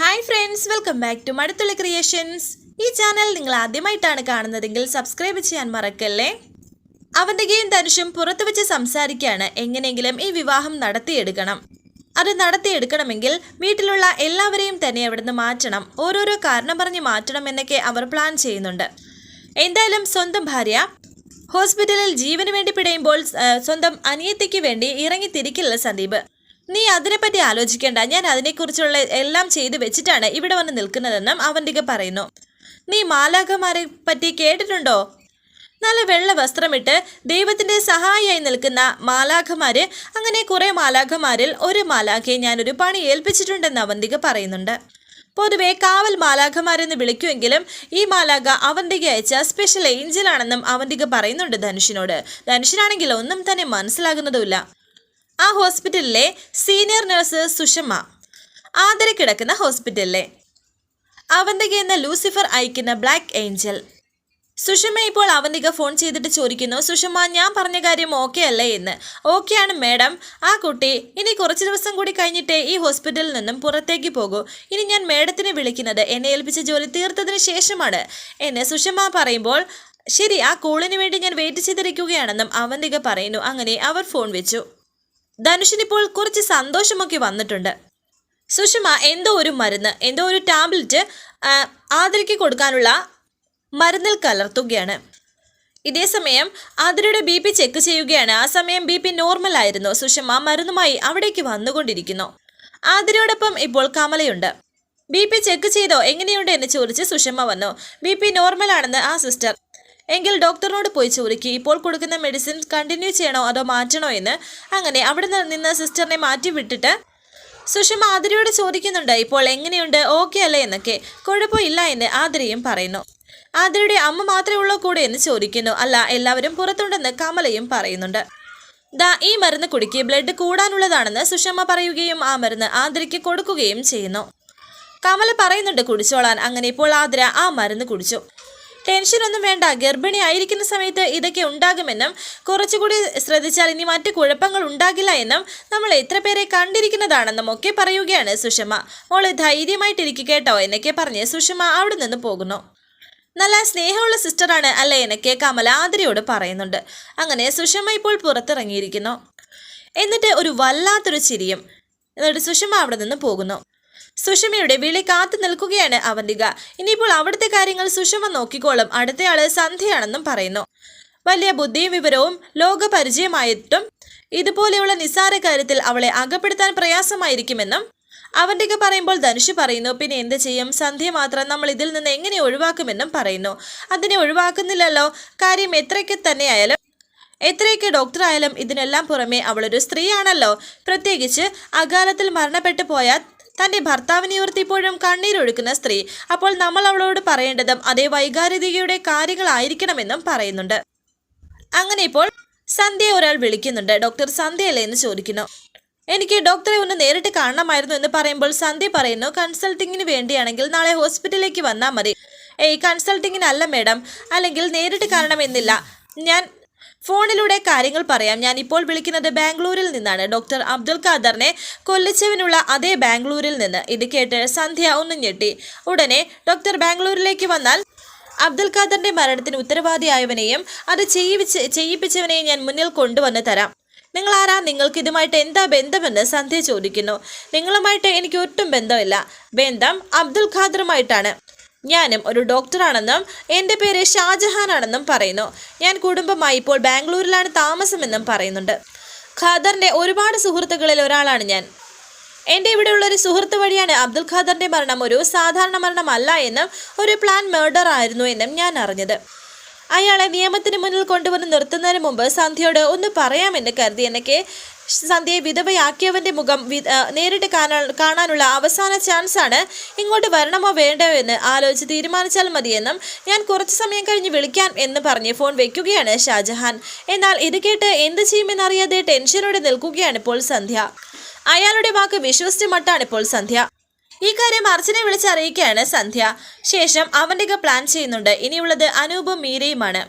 Hi friends welcome back to Maduthulli creations ഈ channel നിങ്ങൾ ആദ്യമായിട്ടാണ് കാണുന്നതെങ്കിൽ സബ്സ്ക്രൈബ് ചെയ്യാൻ മറക്കല്ലേ? അവന്തികയും ധനുഷും പുറത്തു വെച്ച് സംസാരിക്കുകയാണ് എങ്ങനെയെങ്കിലും ഈ വിവാഹം നടത്തിയെടുക്കണം. അത് നടത്തിയെടുക്കണമെങ്കിൽ വീട്ടിലുള്ള എല്ലാവരെയും തന്നെ അവിടുന്ന് മാറ്റണം. ഓരോരോ കാരണം പറഞ്ഞ് മാറ്റണം എന്നൊക്കെ അവർ പ്ലാൻ ചെയ്യുന്നുണ്ട്. എന്തായാലും സ്വന്തം ഭാര്യ ഹോസ്പിറ്റലിൽ ജീവന് വേണ്ടി പിടയുമ്പോൾ സ്വന്തം അനിയത്തിക്ക് വേണ്ടി ഇറങ്ങി തിരിക്കില്ല സന്ദീപ്. നീ അതിനെപ്പറ്റി ആലോചിക്കേണ്ട. ഞാൻ അതിനെക്കുറിച്ചുള്ള എല്ലാം ചെയ്തു വെച്ചിട്ടാണ് ഇവിടെ വന്ന് നിൽക്കുന്നതെന്നും അവന്തിക പറയുന്നു. നീ മാലാഖമാരെ പറ്റി കേട്ടിട്ടുണ്ടോ? നല്ല വെള്ള വസ്ത്രമിട്ട് ദൈവത്തിന്റെ സഹായിയായി നിൽക്കുന്ന മാലാഖമാര് അങ്ങനെ കുറെ മാലാഖമാരിൽ ഒരു മാലാഖയെ ഞാനൊരു പണി ഏൽപ്പിച്ചിട്ടുണ്ടെന്ന് അവന്തിക പറയുന്നുണ്ട്. പൊതുവെ കാവൽ മാലാഖമാരെന്ന് വിളിക്കുമെങ്കിലും ഈ മാലാഖ അവന്തിക അയച്ച സ്പെഷ്യൽ ഏഞ്ചലാണെന്നും അവന്തിക പറയുന്നുണ്ട് ധനുഷിനോട്. ധനുഷിനാണെങ്കിൽ ഒന്നും തന്നെ മനസ്സിലാകുന്നതുമില്ല. ആ ഹോസ്പിറ്റലിലെ സീനിയർ നഴ്സ് സുഷമ ആദര കിടക്കുന്ന ഹോസ്പിറ്റലിലെ. അവന്തിക എന്ന ലൂസിഫർ അയക്കുന്ന ബ്ലാക്ക് ഏഞ്ചൽ. സുഷമ ഇപ്പോൾ അവന്തിക ഫോൺ ചെയ്തിട്ട് ചോദിക്കുന്നു സുഷമ ഞാൻ പറഞ്ഞ കാര്യം ഓക്കെ അല്ലേ എന്ന്? ഓക്കെയാണ് മാഡം. ആ കുട്ടി ഇനി കുറച്ച് ദിവസം കൂടി കഴിഞ്ഞിട്ടേ ഈ ഹോസ്പിറ്റലിൽ നിന്നും പുറത്തേക്ക് പോകൂ. ഇനി ഞാൻ മാഡത്തിനെ വിളിക്കുന്നത് എന്നെ ഏൽപ്പിച്ച ജോലി തീർത്തതിന് ശേഷമാണ്. എന്ന് സുഷമ പറയുമ്പോൾ ശരി ആ കോളിന് വേണ്ടി ഞാൻ വെയിറ്റ് ചെയ്തിരിക്കുകയാണെന്നും അവന്തിക പറയുന്നു. അങ്ങനെ അവർ ഫോൺ വെച്ചു. ധനുഷിനിപ്പോൾ കുറച്ച് സന്തോഷമൊക്കെ വന്നിട്ടുണ്ട്. സുഷമ എന്തോ ഒരു മരുന്ന് എന്തോ ഒരു ടാബ്ലറ്റ് ആതിരയ്ക്ക് കൊടുക്കാനുള്ള മരുന്നിൽ കലർത്തുകയാണ്. ഇതേ സമയം ആതിരയുടെ ബി പി ചെക്ക് ചെയ്യുകയാണ്. ആ സമയം ബി പി നോർമൽ ആയിരുന്നു. സുഷമ മരുന്നുമായി അവിടേക്ക് വന്നുകൊണ്ടിരിക്കുന്നു. ആതിരയോടൊപ്പം ഇപ്പോൾ കമലയുണ്ട്. ബി പി ചെക്ക് ചെയ്തോ എങ്ങനെയുണ്ട് എന്ന് ചോദിച്ച് സുഷമ വന്നു. ബി പി നോർമൽ ആണെന്ന് ആ സിസ്റ്റർ എങ്കിൽ ഡോക്ടറിനോട് പോയി ചോദിക്കുക ഇപ്പോൾ കൊടുക്കുന്ന മെഡിസിൻ കണ്ടിന്യൂ ചെയ്യണോ അതോ മാറ്റണോ എന്ന് അങ്ങനെ അവിടെ നിന്ന് സിസ്റ്ററിനെ മാറ്റി വിട്ടിട്ട് സുഷമ ആതിരയോട് ചോദിക്കുന്നുണ്ട് ഇപ്പോൾ എങ്ങനെയുണ്ട്? ഓക്കെ അല്ലേ? എന്നൊക്കെ. കുഴപ്പമില്ല എന്ന് ആതിരയും പറയുന്നു. ആതിരയുടെ അമ്മ മാത്രമേ ഉള്ളൂ കൂടെ എന്ന് ചോദിക്കുന്നു. അല്ല എല്ലാവരും പുറത്തുണ്ടെന്ന് കമലയും പറയുന്നുണ്ട്. ദാ ഈ മരുന്ന് കുടിക്ക്. ബ്ലഡ് കൂടാനുള്ളതാണെന്ന് സുഷമ പറയുകയും ആ മരുന്ന് ആതിരയ്ക്ക് കൊടുക്കുകയും ചെയ്യുന്നു. കമല പറയുന്നുണ്ട് കുടിച്ചോളാൻ. അങ്ങനെ ഇപ്പോൾ ആതിര ആ മരുന്ന് കുടിച്ചു. ടെൻഷനൊന്നും വേണ്ട. ഗർഭിണി ആയിരിക്കുന്ന സമയത്ത് ഇതൊക്കെ ഉണ്ടാകുമെന്നും കുറച്ചുകൂടി ശ്രദ്ധിച്ചാൽ ഇനി മറ്റു കുഴപ്പങ്ങൾ ഉണ്ടാകില്ല എന്നും നമ്മൾ എത്ര പേരെ കണ്ടിരിക്കുന്നതാണെന്നും ഒക്കെ പറയുകയാണ് സുഷമ. മോൾ ധൈര്യമായിട്ടിരിക്കുക കേട്ടോ എന്നൊക്കെ പറഞ്ഞ് സുഷമ അവിടെ നിന്ന് പോകുന്നു. നല്ല സ്നേഹമുള്ള സിസ്റ്ററാണ് അല്ലേ എന്നൊക്കെ കമല ആതിരയോട് പറയുന്നുണ്ട്. അങ്ങനെ സുഷമ ഇപ്പോൾ പുറത്തിറങ്ങിയിരിക്കുന്നു. എന്നിട്ട് ഒരു വല്ലാത്തൊരു ചിരിയും. എന്നിട്ട് സുഷമ അവിടെ നിന്ന് പോകുന്നു. സുഷമയുടെ വിളി കാത്തു നിൽക്കുകയാണ് അവന്തിക. ഇനിയിപ്പോൾ അവിടുത്തെ കാര്യങ്ങൾ സുഷമ നോക്കിക്കോളും. അടുത്തയാൾ സന്ധ്യയാണെന്നും പറയുന്നു. വലിയ ബുദ്ധിയും വിവരവും ലോക പരിചയമായിട്ടും ഇതുപോലെയുള്ള നിസ്സാര കാര്യത്തിൽ അവളെ അകപ്പെടുത്താൻ പ്രയാസമായിരിക്കുമെന്നും അവന്തിക പറയുമ്പോൾ ധനുഷ് പറയുന്നു പിന്നെ എന്ത് ചെയ്യും? സന്ധ്യ മാത്രം നമ്മൾ ഇതിൽ നിന്ന് എങ്ങനെ ഒഴിവാക്കുമെന്നും പറയുന്നു. അതിനെ ഒഴിവാക്കുന്നില്ലല്ലോ. കാര്യം എത്രയ്ക്ക് തന്നെയായാലും എത്രയൊക്കെ ഡോക്ടർ ആയാലും ഇതിനെല്ലാം പുറമെ അവളൊരു സ്ത്രീയാണല്ലോ. പ്രത്യേകിച്ച് അകാലത്തിൽ മരണപ്പെട്ടു പോയ തന്റെ ഭർത്താവിനെ ഓർത്ത് ഇപ്പോഴും കണ്ണീരൊഴുക്കുന്ന സ്ത്രീ. അപ്പോൾ നമ്മൾ അവളോട് പറയേണ്ടതും അതേ വൈകാരികയുടെ കാര്യങ്ങളായിരിക്കണമെന്നും പറയുന്നുണ്ട്. അങ്ങനെ ഇപ്പോൾ സന്ധ്യ ഒരാൾ വിളിക്കുന്നുണ്ട്. ഡോക്ടർ സന്ധ്യ അല്ലേ എന്ന് ചോദിക്കുന്നു. എനിക്ക് ഡോക്ടറെ ഒന്ന് നേരിട്ട് കാണണമായിരുന്നു എന്ന് പറയുമ്പോൾ സന്ധ്യ പറയുന്നു കൺസൾട്ടിങ്ങിന് വേണ്ടിയാണെങ്കിൽ നാളെ ഹോസ്പിറ്റലിലേക്ക് വന്നാൽ മതി. ഏയ് കൺസൾട്ടിങ്ങിനല്ല മേഡം. അല്ലെങ്കിൽ നേരിട്ട് കാണണമെന്നില്ല. ഞാൻ ഫോണിലൂടെ കാര്യങ്ങൾ പറയാം. ഞാൻ ഇപ്പോൾ വിളിക്കുന്നത് ബാംഗ്ലൂരിൽ നിന്നാണ്. ഡോക്ടർ അബ്ദുൽ ഖാദറിനെ കൊല്ലിച്ചവനുള്ള അതേ ബാംഗ്ലൂരിൽ നിന്ന്. ഇത് കേട്ട് സന്ധ്യ ഒന്ന് ഞെട്ടി. ഉടനെ ഡോക്ടർ ബാംഗ്ലൂരിലേക്ക് വന്നാൽ അബ്ദുൽ ഖാദറിന്റെ മരണത്തിന് ഉത്തരവാദിയായവനെയും അത് ചെയ്യിപ്പിച്ച് ചെയ്യിപ്പിച്ചവനെയും ഞാൻ മുന്നിൽ കൊണ്ടുവന്ന് തരാം. നിങ്ങൾ ആരാ നിങ്ങൾക്ക് ഇതുമായിട്ട് എന്താ ബന്ധമെന്ന് സന്ധ്യ ചോദിക്കുന്നു. നിങ്ങളുമായിട്ട് എനിക്ക് ഒട്ടും ബന്ധമില്ല. ബന്ധം അബ്ദുൽ ഖാദറുമായിട്ടാണ്. ഞാനും ഒരു ഡോക്ടറാണെന്നും എന്റെ പേര് ഷാജഹാൻ ആണെന്നും പറയുന്നു. ഞാൻ കുടുംബമായി ഇപ്പോൾ ബാംഗ്ലൂരിലാണ് താമസമെന്നും പറയുന്നുണ്ട്. ഖാദറിന്റെ ഒരുപാട് സുഹൃത്തുക്കളിൽ ഒരാളാണ് ഞാൻ. എന്റെ ഇവിടെയുള്ള ഒരു സുഹൃത്ത് വഴിയാണ് അബ്ദുൽ ഖാദറിന്റെ മരണം. ഒരു സാധാരണ മരണമല്ല എന്നും ഒരു പ്ലാൻ മേർഡർ ആയിരുന്നു എന്നും ഞാൻ അറിഞ്ഞത്. അയാളെ നിയമത്തിന് മുന്നിൽ കൊണ്ടുവന്ന് നിർത്തുന്നതിന് മുമ്പ് സന്ധ്യയോട് ഒന്ന് പറയാമെന്ന് കരുതി. എന്നൊക്കെ സന്ധ്യയെ വിധവയാക്കിയവന്റെ മുഖം നേരിട്ട് കാണാനുള്ള അവസാന ആണ് ഇങ്ങോട്ട് വരണമോ വേണ്ടോ എന്ന് ആലോചിച്ച് തീരുമാനിച്ചാൽ മതിയെന്നും ഞാൻ കുറച്ച് സമയം കഴിഞ്ഞ് വിളിക്കാം എന്ന് പറഞ്ഞ് ഫോൺ വെക്കുകയാണ് ഷാജഹാൻ. എന്നാൽ ഇത് കേട്ട് എന്ത് ചെയ്യുമെന്നറിയാതെ ടെൻഷനോടെ നിൽക്കുകയാണ് ഇപ്പോൾ സന്ധ്യ. അയാളുടെ വാക്ക് വിശ്വസിച്ച് മട്ടാണ് ഇപ്പോൾ സന്ധ്യ. ഈ കാര്യം അർച്ചനെ വിളിച്ചറിയിക്കുകയാണ് സന്ധ്യ. ശേഷം അവന്റെ പ്ലാൻ ചെയ്യുന്നുണ്ട്. ഇനിയുള്ളത് അനൂപും മീരയുമാണ്.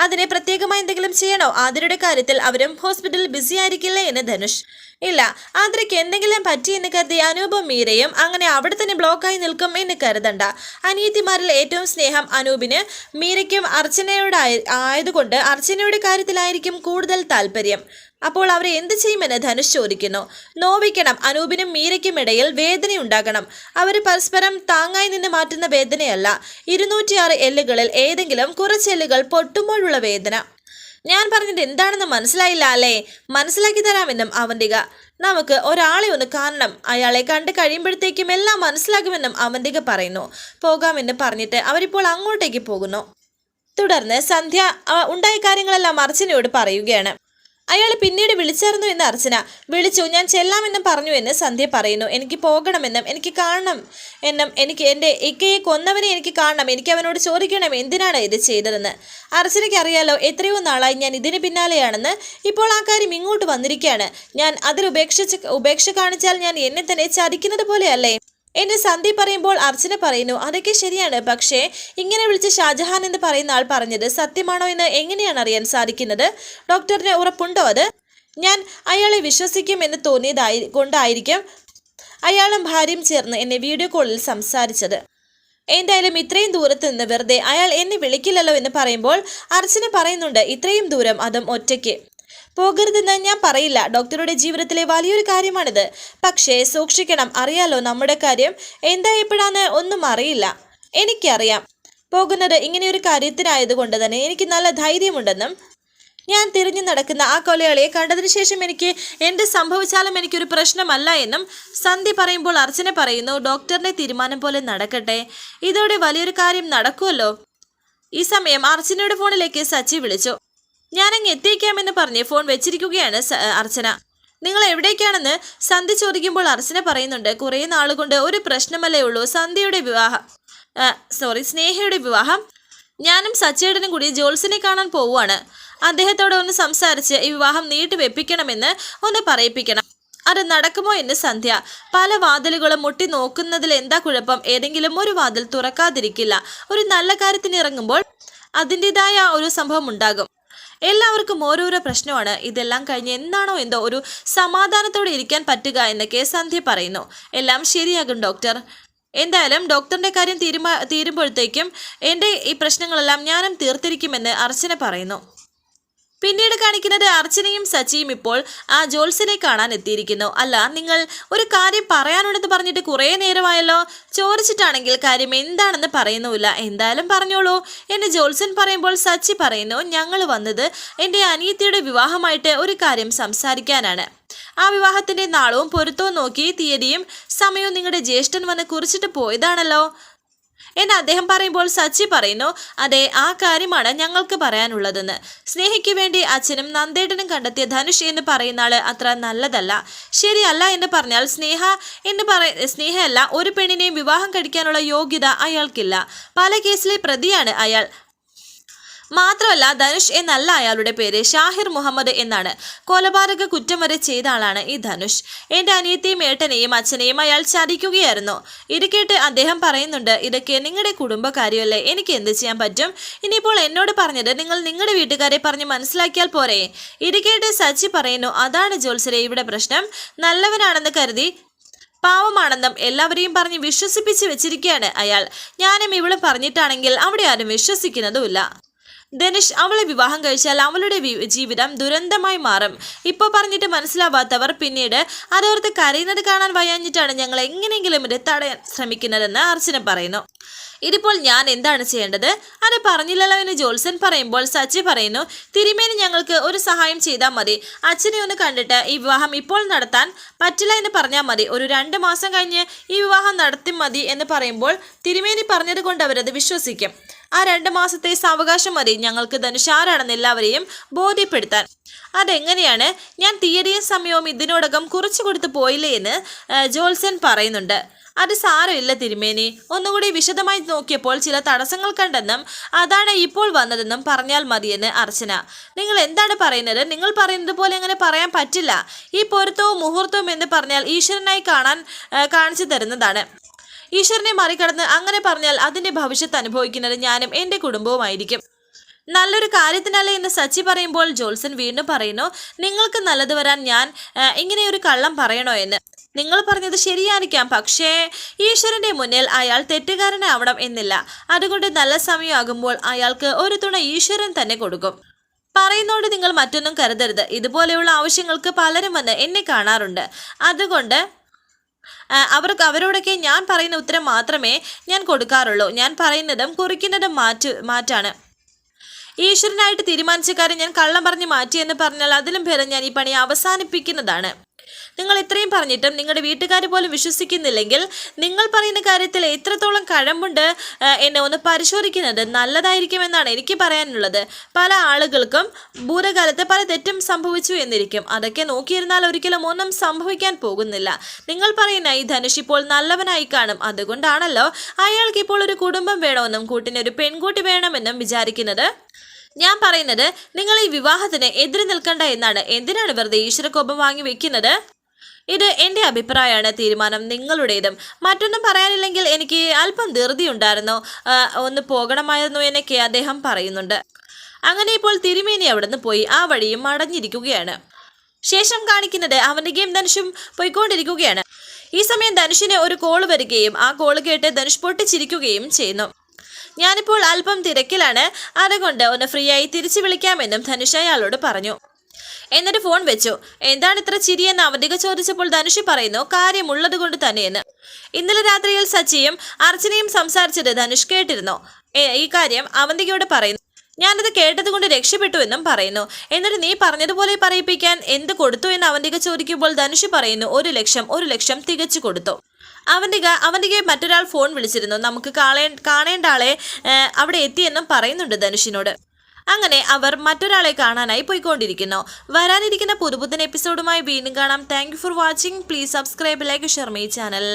അതിനെ പ്രത്യേകമായി എന്തെങ്കിലും ചെയ്യണോ? ആതിരയുടെ കാര്യത്തിൽ അവരും ഹോസ്പിറ്റലിൽ ബിസി ആയിരിക്കില്ലേ എന്ന് ധനുഷ്. ഇല്ല ആതിരയ്ക്ക് എന്തെങ്കിലും പറ്റിയെന്ന് കരുതി അനൂപും മീരയും അങ്ങനെ അവിടെ തന്നെ ബ്ലോക്കായി നിൽക്കും എന്ന് കരുതണ്ട. അനിയത്തിമാരിൽ ഏറ്റവും സ്നേഹം അനൂപിന് മീരയ്ക്കും അർച്ചനയോടായ ആയതുകൊണ്ട് അർച്ചനയുടെ കാര്യത്തിലായിരിക്കും കൂടുതൽ താല്പര്യം. അപ്പോൾ അവർ എന്ത് ചെയ്യുമെന്ന് ധനുഷ് ചോദിക്കുന്നു. നോവിക്കണം അനൂപിനും മീരയ്ക്കും ഇടയിൽ വേദനയുണ്ടാകണം അവർ പരസ്പരം താങ്ങായി നിന്ന് മാറ്റുന്ന വേദനയല്ല. ഇരുന്നൂറ്റിയാറ് എല്ലുകളിൽ ഏതെങ്കിലും കുറച്ച് എല്ലുകൾ പൊട്ടുമ്പോഴുള്ള വേദന. ഞാൻ പറഞ്ഞത് എന്താണെന്ന് മനസ്സിലായില്ല അല്ലേ? മനസ്സിലാക്കി തരാമെന്നും അവന്തിക. നമുക്ക് ഒരാളെ ഒന്ന് കാണണം. അയാളെ കണ്ട് കഴിയുമ്പോഴത്തേക്കും എല്ലാം മനസ്സിലാകുമെന്നും അവന്തിക പറയുന്നു. പോകാമെന്ന് പറഞ്ഞിട്ട് അവരിപ്പോൾ അങ്ങോട്ടേക്ക് പോകുന്നു. തുടർന്ന് സന്ധ്യ ഉണ്ടായ കാര്യങ്ങളെല്ലാം അർച്ചനയോട് പറയുകയാണ്. അയാൾ പിന്നീട് വിളിച്ചായിരുന്നു എന്ന് അർച്ചന. വിളിച്ചു ഞാൻ ചെല്ലാമെന്നും പറഞ്ഞു എന്ന് സന്ധ്യ പറയുന്നു. എനിക്ക് പോകണമെന്നും എനിക്ക് കാണണം എന്നും എനിക്ക് എന്റെ ഇക്കയെ കൊന്നവനെ എനിക്ക് കാണണം എനിക്ക് അവനോട് ചോദിക്കണം എന്തിനാണ് ഇത് ചെയ്തതെന്ന്. അർച്ചനയ്ക്ക് അറിയാലോ എത്രയോ നാളായി ഞാൻ ഇതിന് പിന്നാലെയാണെന്ന്. ഇപ്പോൾ ആ കാര്യം ഇങ്ങോട്ട് വന്നിരിക്കുകയാണ്. ഞാൻ അതിൽ ഉപേക്ഷിച്ച് ഉപേക്ഷ കാണിച്ചാൽ ഞാൻ എന്നെ തന്നെ ചതിക്കുന്നത് പോലെയല്ലേ എന്നെ സന്ധി പറയുമ്പോൾ അർച്ചന പറയുന്നു അതൊക്കെ ശരിയാണ്. പക്ഷേ ഇങ്ങനെ വിളിച്ച് ഷാജഹാൻ എന്ന് പറയുന്ന ആൾ പറഞ്ഞത് സത്യമാണോ എന്ന് എങ്ങനെയാണ് അറിയാൻ സാധിക്കുന്നത്? ഡോക്ടറിന് ഉറപ്പുണ്ടോ അത്? ഞാൻ അയാളെ വിശ്വസിക്കും എന്ന് തോന്നിയതായി കൊണ്ടായിരിക്കും അയാളും ഭാര്യയും ചേർന്ന് എന്നെ വീഡിയോ കോളിൽ സംസാരിച്ചത്. എന്തായാലും ഇത്രയും ദൂരത്ത് നിന്ന് വെറുതെ അയാൾ എന്നെ വിളിക്കില്ലല്ലോ എന്ന് പറയുമ്പോൾ അർച്ചന പറയുന്നുണ്ട് ഇത്രയും ദൂരം അതും ഒറ്റയ്ക്ക്. പോകരുതെന്ന് ഞാൻ പറയില്ല. ഡോക്ടറുടെ ജീവിതത്തിലെ വലിയൊരു കാര്യമാണിത്. പക്ഷേ സൂക്ഷിക്കണം. അറിയാലോ നമ്മുടെ കാര്യം. എന്താ എപ്പോഴാന്ന് ഒന്നും അറിയില്ല. എനിക്കറിയാം. പോകുന്നത് ഇങ്ങനെയൊരു കാര്യത്തിനായതുകൊണ്ട് തന്നെ എനിക്ക് നല്ല ധൈര്യമുണ്ടെന്നും ഞാൻ തിരിഞ്ഞു നടക്കുന്ന ആ കൊലയാളിയെ കണ്ടതിന് ശേഷം എനിക്ക് എന്ത് സംഭവിച്ചാലും എനിക്കൊരു പ്രശ്നമല്ല എന്നും സന്ധി പറയുമ്പോൾ അർച്ചന പറയുന്നു ഡോക്ടറിന്റെ തീരുമാനം പോലെ നടക്കട്ടെ. ഇതോടെ വലിയൊരു കാര്യം നടക്കുമല്ലോ. ഈ സമയം അർച്ചനയുടെ ഫോണിലേക്ക് സച്ചി വിളിച്ചു. ഞാനങ്ങ് എത്തിക്കാമെന്ന് പറഞ്ഞ് ഫോൺ വെച്ചിരിക്കുകയാണ് അർച്ചന. നിങ്ങൾ എവിടേക്കാണെന്ന് സന്ധ്യ ചോദിക്കുമ്പോൾ അർച്ചന പറയുന്നുണ്ട് കുറേ നാളുകൊണ്ട് ഒരു പ്രശ്നമല്ലേ ഉള്ളൂ. സന്ധ്യയുടെ വിവാഹം സോറി സ്നേഹയുടെ വിവാഹം. ഞാനും സച്ചേടനും കൂടി ജോൾസിനെ കാണാൻ പോവുകയാണ്. അദ്ദേഹത്തോട് ഒന്ന് സംസാരിച്ച് ഈ വിവാഹം നീട്ടി വെപ്പിക്കണമെന്ന് ഒന്ന് പറയിപ്പിക്കണം. അത് നടക്കുമോ എന്ന് സന്ധ്യ. പല വാതിലുകളും മുട്ടി നോക്കുന്നതിൽ എന്താ കുഴപ്പം? ഏതെങ്കിലും ഒരു വാതിൽ തുറക്കാതിരിക്കില്ല. ഒരു നല്ല കാര്യത്തിന് ഇറങ്ങുമ്പോൾ അതിന്റെതായ ഒരു സംഭവം ഉണ്ടാകും. എല്ലാവർക്കും ഓരോരോ പ്രശ്നമാണ്. ഇതെല്ലാം കഴിഞ്ഞ് എന്താണോ എന്തോ ഒരു സമാധാനത്തോടെ ഇരിക്കാൻ പറ്റുക എന്നൊക്കെ സന്ധ്യ പറയുന്നു. എല്ലാം ശരിയാകും ഡോക്ടർ. എന്തായാലും ഡോക്ടറിന്റെ കാര്യം തീരുമാ തീരുമ്പോഴത്തേക്കും എന്റെ ഈ പ്രശ്നങ്ങളെല്ലാം ഞാനും തീർത്തിരിക്കുമെന്ന് അർച്ചന പറയുന്നു. പിന്നീട് കാണിക്കുന്നത് അർച്ചനയും സച്ചിയും ഇപ്പോൾ ആ ജോൽസിനെ കാണാൻ എത്തിയിരിക്കുന്നു. അല്ല നിങ്ങൾ ഒരു കാര്യം പറയാനുണ്ടെന്ന് പറഞ്ഞിട്ട് കുറേ നേരമായല്ലോ. ചോദിച്ചിട്ടാണെങ്കിൽ കാര്യം എന്താണെന്ന് പറയുന്നുമില്ല. എന്തായാലും പറഞ്ഞോളൂ. എന്ന് ജോൽസൻ പറയുമ്പോൾ സച്ചി പറയുന്നു ഞങ്ങൾ വന്നത് എന്റെ അനിയത്തിയുടെ വിവാഹമായിട്ട് ഒരു കാര്യം സംസാരിക്കാനാണ്. ആ വിവാഹത്തിന്റെ നാളവും പൊരുത്തവും നോക്കി തീയതിയും സമയവും നിങ്ങളുടെ ജ്യേഷ്ഠൻ വന്ന് കുറിച്ചിട്ട് പോയതാണല്ലോ. എന്ന് അദ്ദേഹം പറയുമ്പോൾ സച്ചി പറയുന്നു അതെ ആ കാര്യമാണ് ഞങ്ങൾക്ക് പറയാനുള്ളതെന്ന്. സ്നേഹയ്ക്ക് വേണ്ടി അച്ഛനും നന്ദേട്ടനും കണ്ടെത്തിയ ധനുഷ് എന്ന് പറയുന്ന ആൾ അത്ര നല്ലതല്ല. ശരിയല്ല എന്ന് പറഞ്ഞാൽ സ്നേഹ എന്ന് പറയ സ്നേഹയല്ല ഒരു പെണ്ണിനെയും വിവാഹം കഴിക്കാനുള്ള യോഗ്യത അയാൾക്കില്ല. പല കേസിലെ പ്രതിയാണ് അയാൾ. മാത്രമല്ല ധനുഷ് എന്നല്ല അയാളുടെ പേര് ഷാഹിർ മുഹമ്മദ് എന്നാണ്. കൊലപാതക കുറ്റം വരെ ചെയ്ത ആളാണ് ഈ ധനുഷ്. എന്റെ അനിയത്തെയും ഏട്ടനെയും അച്ഛനെയും അയാൾ ചതിക്കുകയായിരുന്നു. ഇത് കേട്ട് അദ്ദേഹം പറയുന്നുണ്ട് ഇതൊക്കെ നിങ്ങളുടെ കുടുംബകാര്യമല്ലേ? എനിക്ക് എന്ത് ചെയ്യാൻ പറ്റും? ഇനിയിപ്പോൾ എന്നോട് പറഞ്ഞത് നിങ്ങൾ നിങ്ങളുടെ വീട്ടുകാരെ പറഞ്ഞ് മനസ്സിലാക്കിയാൽ പോരെ. ഇത് കേട്ട് സച്ചി പറയുന്നു അതാണ് ജോത്സരെ ഇവിടെ പ്രശ്നം. നല്ലവനാണെന്ന് കരുതി പാവമാണെന്നും എല്ലാവരെയും പറഞ്ഞ് വിശ്വസിപ്പിച്ച് വെച്ചിരിക്കുകയാണ് അയാൾ. ഞാനും ഇവിടെ പറഞ്ഞിട്ടാണെങ്കിൽ അവിടെ ആരും വിശ്വസിക്കുന്നതുമില്ല. ധനുഷ് അവളെ വിവാഹം കഴിച്ചാൽ അവളുടെ ജീവിതം ദുരന്തമായി മാറും. ഇപ്പോൾ പറഞ്ഞിട്ട് മനസ്സിലാവാത്തവർ പിന്നീട് അതോർത്ത് കരയുന്നത് കാണാൻ വയ്യാഞ്ഞിട്ടാണ് ഞങ്ങൾ എങ്ങനെയെങ്കിലും ഇത് തടയാൻ ശ്രമിക്കുന്നതെന്ന് അർച്ചന പറയുന്നു. ഇതിപ്പോൾ ഞാൻ എന്താണ് ചെയ്യേണ്ടത്? അത് പറഞ്ഞില്ലല്ലോ എന്ന് ജോത്സൻ പറയുമ്പോൾ സച്ചി പറയുന്നു തിരുമേനി ഞങ്ങൾക്ക് ഒരു സഹായം ചെയ്താൽ മതി. അച്ഛനെ ഒന്ന് കണ്ടിട്ട് ഈ വിവാഹം ഇപ്പോൾ നടത്താൻ പറ്റില്ല എന്ന് പറഞ്ഞാൽ മതി. ഒരു രണ്ട് മാസം കഴിഞ്ഞ് ഈ വിവാഹം നടത്തി മതി എന്ന് പറയുമ്പോൾ തിരുമേനി പറഞ്ഞത് കൊണ്ട് അവരത് വിശ്വസിക്കും. ആ രണ്ട് മാസത്തെ സാവകാശം മതി. ഞങ്ങൾക്ക് ധനുഷാരാണെന്ന് എല്ലാവരെയും ബോധ്യപ്പെടുത്താൻ. അതെങ്ങനെയാണ്? ഞാൻ തീയതിയും സമയവും ഇതിനോടകം കുറിച്ചു കൊടുത്തു പോയില്ലേ എന്ന് ജോൽസൻ പറയുന്നുണ്ട്. അത് സാരമില്ല തിരുമേനി. ഒന്നുകൂടി വിശദമായി നോക്കിയപ്പോൾ ചില തടസ്സങ്ങൾ കണ്ടെന്നും അതാണ് ഇപ്പോൾ വന്നതെന്നും പറഞ്ഞാൽ മതിയെന്ന് അർച്ചന. നിങ്ങൾ എന്താണ് പറയുന്നത്? നിങ്ങൾ പറയുന്നത് പോലെ അങ്ങനെ പറയാൻ പറ്റില്ല. ഈ പൊരുത്തവും മുഹൂർത്തവും എന്ന് പറഞ്ഞാൽ ഈശ്വരനായി കാണാൻ കാണിച്ചു തരുന്നതാണ്. ഈശ്വരനെ മറികടന്ന് അങ്ങനെ പറഞ്ഞാൽ അതിന്റെ ഭവിഷ്യത്ത് അനുഭവിക്കുന്നത് ഞാനും എന്റെ കുടുംബവുമായിരിക്കും. നല്ലൊരു കാര്യത്തിനല്ലേ എന്ന് സച്ചി പറയുമ്പോൾ ജോൾസൺ വീണ്ടും പറയുന്നു നിങ്ങൾക്ക് നല്ലത് വരാൻ ഞാൻ ഇങ്ങനെയൊരു കള്ളം പറയണോ എന്ന്. നിങ്ങൾ പറഞ്ഞത് ശരിയായിരിക്കാം പക്ഷേ ഈശ്വരന്റെ മുന്നിൽ അയാൾ തെറ്റുകാരനാവണം എന്നില്ല. അതുകൊണ്ട് നല്ല സമയമാകുമ്പോൾ അയാൾക്ക് ഒരു തുണ ഈശ്വരൻ തന്നെ കൊടുക്കും. പറയുന്നോണ്ട് നിങ്ങൾ മറ്റൊന്നും കരുതരുത്. ഇതുപോലെയുള്ള ആവശ്യങ്ങൾക്ക് പലരും വന്ന് എന്നെ കാണാറുണ്ട്. അതുകൊണ്ട് അവർക്ക് അവരോടൊക്കെ ഞാൻ പറയുന്ന ഉത്തരം മാത്രമേ ഞാൻ കൊടുക്കാറുള്ളൂ. ഞാൻ പറയുന്നതും കുറിക്കുന്നതും മാറ്റ് മാറ്റാണ്. ഈശ്വരനായിട്ട് തീരുമാനിച്ച കാര്യം ഞാൻ കള്ളം പറഞ്ഞ് മാറ്റിയെന്ന് പറഞ്ഞാൽ അതിലും ഭേദം ഞാൻ ഈ പണി അവസാനിപ്പിക്കുന്നതാണ്. നിങ്ങൾ ഇത്രയും പറഞ്ഞിട്ടും നിങ്ങളുടെ വീട്ടുകാർ പോലും വിശ്വസിക്കുന്നില്ലെങ്കിൽ നിങ്ങൾ പറയുന്ന കാര്യത്തിൽ എത്രത്തോളം കഴമ്പുണ്ട് എന്നെ ഒന്ന് പരിശോധിക്കുന്നത് നല്ലതായിരിക്കുമെന്നാണ് എനിക്ക് പറയാനുള്ളത്. പല ആളുകൾക്കും ഭൂതകാലത്ത് പല തെറ്റും സംഭവിച്ചു എന്നിരിക്കും. അതൊക്കെ നോക്കിയിരുന്നാൽ ഒരിക്കലും ഒന്നും സംഭവിക്കാൻ പോകുന്നില്ല. നിങ്ങൾ പറയുന്ന ഈ ധനുഷ് ഇപ്പോൾ നല്ലവനായി കാണും. അതുകൊണ്ടാണല്ലോ അയാൾക്ക് ഇപ്പോൾ ഒരു കുടുംബം വേണമെന്നും കൂട്ടിനൊരു പെൺകുട്ടി വേണമെന്നും വിചാരിക്കുന്നത്. ഞാൻ പറയുന്നത് നിങ്ങൾ ഈ വിവാഹത്തിന് എതിര് നിൽക്കണ്ട എന്നാണ്. എന്തിനാണ് വെറുതെ ഈശ്വരക്കോപം വാങ്ങി വെക്കുന്നത്? ഇത് എന്റെ അഭിപ്രായമാണ് തീരുമാനം നിങ്ങളുടേതും. മറ്റൊന്നും പറയാനില്ലെങ്കിൽ എനിക്ക് അല്പം ധൃതി ഉണ്ടായിരുന്നു ഒന്ന് പോകണമായിരുന്നു എന്നൊക്കെ അദ്ദേഹം പറയുന്നുണ്ട്. അങ്ങനെ ഇപ്പോൾ തിരുമേനി അവിടുന്ന് പോയി ആ വഴിയും മടഞ്ഞിരിക്കുകയാണ്. ശേഷം കാണിക്കുന്നത് അവന്റെ ഗെയിം ധനുഷും പോയിക്കൊണ്ടിരിക്കുകയാണ്. ഈ സമയം ധനുഷിന് ഒരു കോൾ വരികയും ആ കോൾ കേട്ട് ധനുഷ് പൊട്ടിച്ചിരിക്കുകയും ചെയ്യുന്നു. ഞാനിപ്പോൾ അല്പം തിരക്കിലാണ്. അതുകൊണ്ട് ഒന്ന് ഫ്രീ ആയി തിരിച്ചു വിളിക്കാമെന്നും ധനുഷ് അയാളോട് പറഞ്ഞു. എന്നിട്ട് ഫോൺ വെച്ചു. എന്താണ് ഇത്ര ചിരിയെന്ന് അവധിക ചോദിച്ചപ്പോൾ ധനുഷി പറയുന്നു കാര്യമുള്ളത് കൊണ്ട് തന്നെയെന്ന്. ഇന്നലെ രാത്രിയിൽ സച്ചിയും അർച്ചനയും സംസാരിച്ചത് ധനുഷ് കേട്ടിരുന്നു. ഈ കാര്യം അവന്തികയോട് പറയുന്നു. ഞാനത് കേട്ടത് കൊണ്ട് രക്ഷപ്പെട്ടു എന്നും പറയുന്നു. എന്നിട്ട് നീ പറഞ്ഞതുപോലെ പറയിപ്പിക്കാൻ എന്ത് കൊടുത്തു എന്ന് അവന്തിക ചോദിക്കുമ്പോൾ ധനുഷ് പറയുന്നു ഒരു ലക്ഷം ഒരു ലക്ഷം തികച്ചു കൊടുത്തു. അവന്തിക അവന്തികയെ മറ്റൊരാൾ ഫോൺ വിളിച്ചിരുന്നു. നമുക്ക് കാണേ കാണേണ്ട ആളെ അവിടെ എത്തിയെന്നും പറയുന്നുണ്ട് ധനുഷിനോട്. അങ്ങനെ അവർ മറ്റൊരാളെ കാണാനായി പോയിക്കൊണ്ടിരിക്കുന്നു. വരാനിരിക്കുന്ന പുതുപുത്തൻ എപ്പിസോഡുമായി വീണ്ടും കാണാം. Thank for watching please subscribe like share my channel